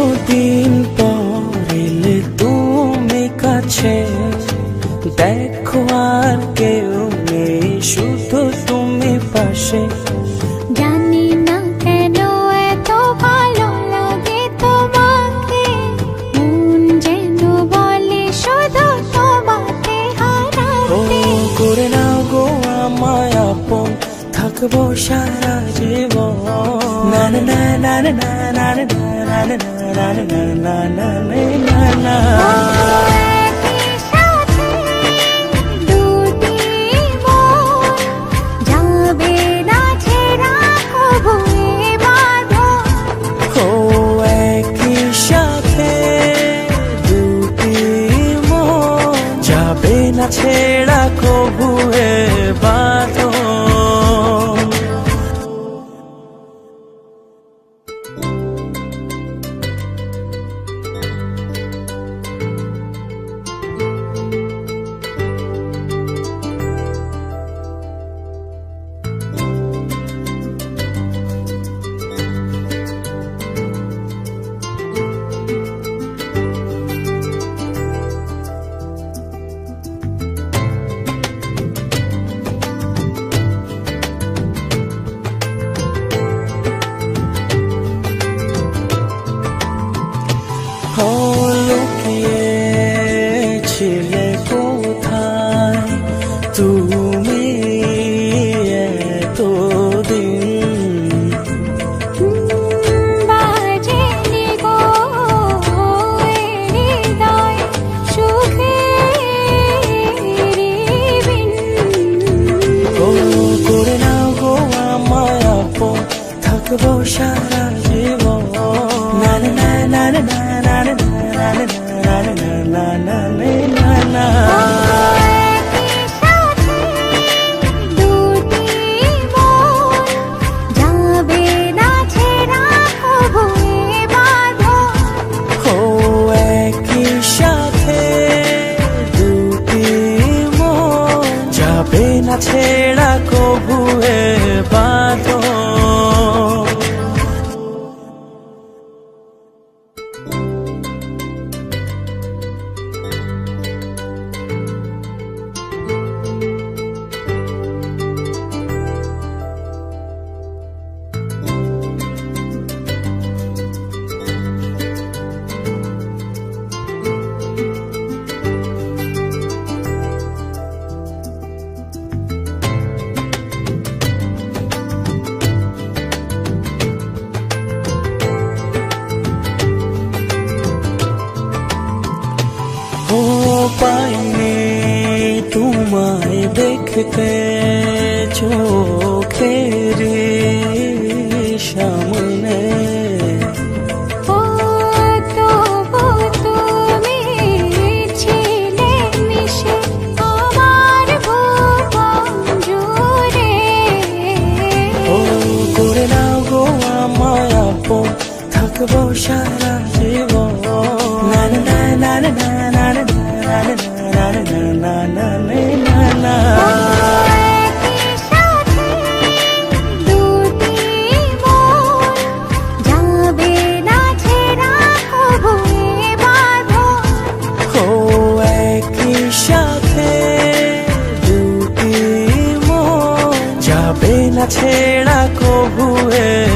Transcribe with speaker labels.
Speaker 1: কতদিন পরেলে তুমি কাছে? দেখো আর কেউ নেই শুধু তুমি পাশে। থাকব সারা জীবন না না না না না না না না না না না না না না না তুমি থাকব সারা জীবন না না না না না না না না না না না না না take তোমায় দেখতে চোখের সামনে। করে নাও গো আমায় আপন থাকব সারা না
Speaker 2: ছেড়া
Speaker 1: কবুয়ে